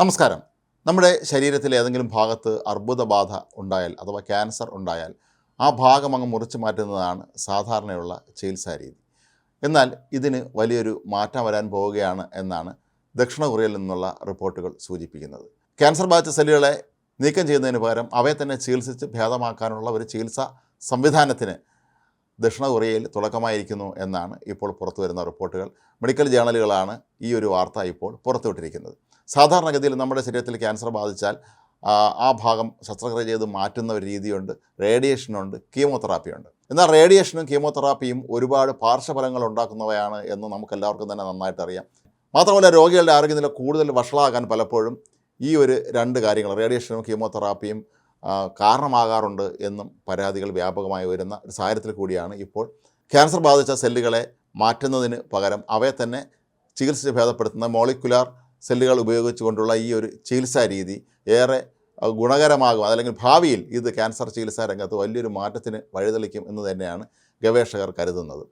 നമസ്കാരം. നമ്മുടെ ശരീരത്തിലെ ഏതെങ്കിലും ഭാഗത്ത് അർബുദബാധ ഉണ്ടായാൽ അഥവാ ക്യാൻസർ ഉണ്ടായാൽ ആ ഭാഗം അങ്ങ് മുറിച്ച് മാറ്റുന്നതാണ് സാധാരണയുള്ള ചികിത്സാ രീതി. എന്നാൽ ഇതിന് വലിയൊരു മാറ്റം വരാൻ പോവുകയാണ് എന്നാണ് ദക്ഷിണ കൊറിയയിൽ നിന്നുള്ള റിപ്പോർട്ടുകൾ സൂചിപ്പിക്കുന്നത്. ക്യാൻസർ ബാധിച്ച സെല്ലുകളെ നീക്കം ചെയ്യുന്നതിന് പകരം അവയെ തന്നെ ചികിത്സിച്ച് ഭേദമാക്കാനുള്ള ഒരു ചികിത്സാ സംവിധാനത്തിന് ദക്ഷിണ കൊറിയയിൽ തുടക്കമായിരിക്കുന്നു എന്നാണ് ഇപ്പോൾ പുറത്തു വരുന്ന റിപ്പോർട്ടുകൾ. മെഡിക്കൽ ജേണലുകളാണ് ഈ ഒരു വാർത്ത ഇപ്പോൾ പുറത്തുവിട്ടിരിക്കുന്നത്. സാധാരണഗതിയിൽ നമ്മുടെ ശരീരത്തിൽ ക്യാൻസർ ബാധിച്ചാൽ ആ, ഭാഗം ശസ്ത്രക്രിയ ചെയ്ത് മാറ്റുന്ന ഒരു രീതിയുണ്ട്. റേഡിയേഷനുണ്ട് കീമോതെറാപ്പിയുണ്ട് എന്നാൽ റേഡിയേഷനും കീമോതെറാപ്പിയും ഒരുപാട് പാർശ്വഫലങ്ങൾ ഉണ്ടാക്കുന്നവയാണ് എന്ന് നമുക്കെല്ലാവർക്കും തന്നെ നന്നായിട്ട് അറിയാം മാത്രമല്ല രോഗികളുടെ ആരോഗ്യനില കൂടുതൽ വഷളാകാൻ പലപ്പോഴും ഈ ഒരു രണ്ട് കാര്യങ്ങൾ റേഡിയേഷനും കീമോതെറാപ്പിയും കാരണമാകാറുണ്ട് എന്നും പരാതികൾ വ്യാപകമായി വരുന്ന ഒരു സാഹചര്യത്തിൽ കൂടിയാണ് ഇപ്പോൾ ക്യാൻസർ ബാധിച്ച സെല്ലുകളെ മാറ്റുന്നതിന് പകരം അവയെ തന്നെ ചികിത്സിച്ച് ഭേദപ്പെടുത്തുന്ന മോളിക്കുലാർ സെല്ലുകൾ ഉപയോഗിച്ചുകൊണ്ടുള്ള ഈ ഒരു ചികിത്സാ രീതി ഏറെ ഗുണകരമാകും. അതല്ലെങ്കിൽ ഭാവിയിൽ ഇത് ക്യാൻസർ ചികിത്സാ രംഗത്ത് വലിയൊരു മാറ്റത്തിന് വഴിതെളിക്കും എന്ന് തന്നെയാണ് ഗവേഷകർ കരുതുന്നത്.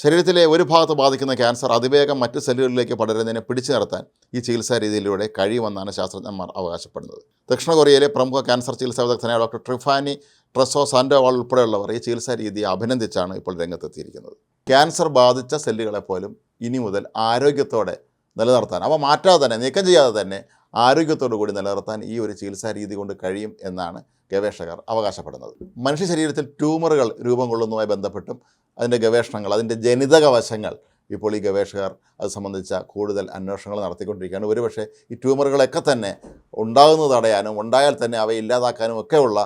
ശരീരത്തിലെ ഒരു ഭാഗത്ത് ബാധിക്കുന്ന ക്യാൻസർ അതിവേഗം മറ്റ് സെല്ലുകളിലേക്ക് പടരുന്നതിനെ പിടിച്ചു നിർത്താൻ ഈ ചികിത്സാ രീതിയിലൂടെ കഴിയുമെന്നാണ് ശാസ്ത്രജ്ഞന്മാർ അവകാശപ്പെടുന്നത്. ദക്ഷിണ കൊറിയയിലെ പ്രമുഖ ക്യാൻസർ ചികിത്സാ വിദഗ്ധനായ ഡോക്ടർ ട്രിഫാനി ട്രസോ സാൻഡോവാൾ ഉൾപ്പെടെയുള്ളവർ ഈ ചികിത്സാ രീതിയെ അഭിനന്ദിച്ചാണ് ഇപ്പോൾ രംഗത്തെത്തിയിരിക്കുന്നത്. ക്യാൻസർ ബാധിച്ച സെല്ലുകളെ പോലും ഇനി മുതൽ ആരോഗ്യത്തോടെ നിലനിർത്താൻ അവ മാറ്റാതെ തന്നെ നീക്കം ചെയ്യാതെ തന്നെ ആരോഗ്യത്തോടു കൂടി നിലനിർത്താൻ ഈ ഒരു ചികിത്സാ രീതി കൊണ്ട് കഴിയും എന്നാണ് ഗവേഷകർ അവകാശപ്പെടുന്നത്. മനുഷ്യ ശരീരത്തിൽ ട്യൂമറുകൾ രൂപം കൊള്ളുന്നതുമായി ബന്ധപ്പെട്ടും അതിന്റെ ഗവേഷണങ്ങൾ അതിന്റെ ജനിതക വശങ്ങൾ. ഇപ്പോൾ ഈ ഗവേഷകർ അത് സംബന്ധിച്ച കൂടുതൽ അന്വേഷണങ്ങൾ നടത്തിക്കൊണ്ടിരിക്കുകയാണ്. ഒരുപക്ഷെ ഈ ട്യൂമറുകളൊക്കെ തന്നെ ഉണ്ടാകുന്നത് തടയാനും ഉണ്ടായാൽ തന്നെ അവയെ ഇല്ലാതാക്കാനും ഒക്കെയുള്ള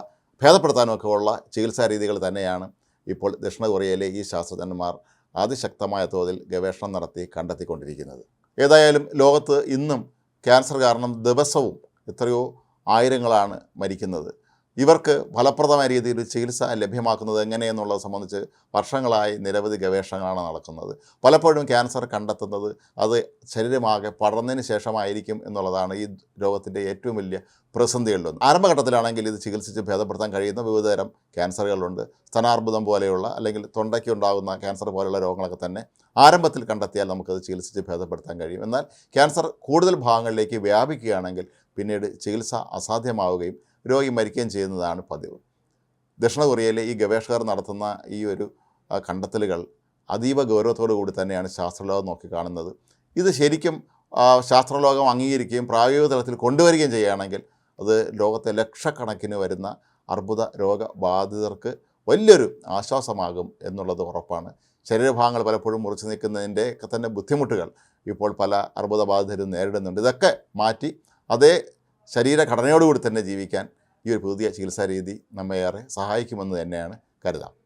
ഭേദപ്പെടുത്താനും ഒക്കെ ഉള്ള ചികിത്സാ രീതികൾ തന്നെയാണ് ഇപ്പോൾ ദക്ഷിണ കൊറിയയിലെ ഈ ശാസ്ത്രജ്ഞന്മാർ അതിശക്തമായ തോതിൽ ഗവേഷണം നടത്തി കണ്ടെത്തിക്കൊണ്ടിരിക്കുന്നത്. ഏതായാലും ലോകത്ത് ഇന്നും ക്യാൻസർ കാരണം ദിവസവും എത്രയോ ആയിരങ്ങളാണ് മരിക്കുന്നത്. ഇവർക്ക് ഫലപ്രദമായ രീതിയിൽ ചികിത്സ ലഭ്യമാക്കുന്നത് എങ്ങനെയെന്നുള്ളത് സംബന്ധിച്ച് വർഷങ്ങളായി നിരവധി ഗവേഷണങ്ങളാണ് നടക്കുന്നത്. പലപ്പോഴും ക്യാൻസർ കണ്ടെത്തുന്നത് അത് ശരീരമാകെ പടർന്നതിന് ശേഷമായിരിക്കും എന്നുള്ളതാണ് ഈ രോഗത്തിന്റെ ഏറ്റവും വലിയ പ്രതിസന്ധികളിലൊന്ന് ആരംഭഘട്ടത്തിലാണെങ്കിൽ ഇത് ചികിത്സിച്ച് ഭേദപ്പെടുത്താൻ കഴിയുന്ന വിവിധതരം ക്യാൻസറുകളുണ്ട്. സ്തനാർബുദം പോലെയുള്ള അല്ലെങ്കിൽ തൊണ്ടയ്ക്ക് ഉണ്ടാകുന്ന ക്യാൻസർ പോലെയുള്ള രോഗങ്ങളൊക്കെ തന്നെ ആരംഭത്തിൽ കണ്ടെത്തിയാൽ നമുക്കത് ചികിത്സിച്ച് ഭേദപ്പെടുത്താൻ കഴിയും. എന്നാൽ ക്യാൻസർ കൂടുതൽ ഭാഗങ്ങളിലേക്ക് വ്യാപിക്കുകയാണെങ്കിൽ പിന്നീട് ചികിത്സ അസാധ്യമാവുകയും രോഗി മരിക്കുകയും ചെയ്യുന്നതാണ് പതിവ്. ദക്ഷിണ കൊറിയയിലെ ഈ ഗവേഷകർ നടത്തുന്ന ഈ ഒരു കണ്ടെത്തലുകൾ അതീവ ഗൗരവത്തോടു കൂടി തന്നെയാണ് ശാസ്ത്രലോകം നോക്കിക്കാണുന്നത് ഇത് ശരിക്കും ശാസ്ത്രലോകം അംഗീകരിക്കുകയും പ്രായോഗിക തലത്തിൽ കൊണ്ടുവരികയും ചെയ്യുകയാണെങ്കിൽ അത് ലോകത്തെ ലക്ഷക്കണക്കിന് വരുന്ന അർബുദ രോഗബാധിതർക്ക് വലിയൊരു ആശ്വാസമാകും എന്നുള്ളത് ഉറപ്പാണ്. ശരീരഭാഗങ്ങൾ പലപ്പോഴും മുറിച്ച് നിൽക്കുന്നതിന്റെ തന്നെ ബുദ്ധിമുട്ടുകൾ ഇപ്പോൾ പല അർബുദബാധിതരും നേരിടുന്നുണ്ട്. ഇതൊക്കെ മാറ്റി അതേ ശരീരഘടനയോടുകൂടി തന്നെ ജീവിക്കാൻ ഈ ഒരു പുതിയ ചികിത്സാ രീതി നമ്മെ ഏറെ സഹായിക്കുമെന്ന് തന്നെയാണ് കരുതാം.